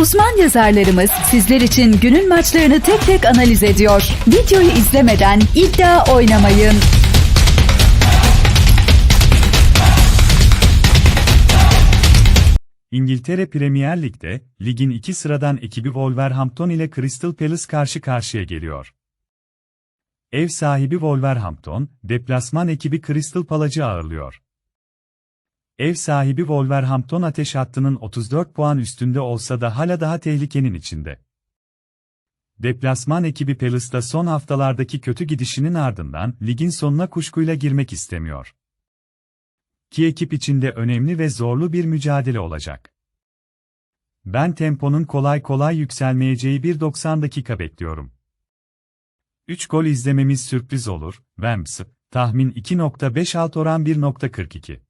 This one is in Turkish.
Uzman yazarlarımız sizler için günün maçlarını tek tek analiz ediyor. Videoyu izlemeden iddia oynamayın. İngiltere Premier Lig'de, ligin iki sıradan ekibi Wolverhampton ile Crystal Palace karşı karşıya geliyor. Ev sahibi Wolverhampton, deplasman ekibi Crystal Palace'ı ağırlıyor. Ev sahibi Wolverhampton ateş hattının 34 puan üstünde olsa da hala daha tehlikenin içinde. Deplasman ekibi Palace'da son haftalardaki kötü gidişinin ardından ligin sonuna kuşkuyla girmek istemiyor. Ki ekip içinde önemli ve zorlu bir mücadele olacak. Ben temponun kolay kolay yükselmeyeceği bir 90 dakika bekliyorum. 3 gol izlememiz sürpriz olur. Wemps, tahmin 2.5 alt oran 1.42.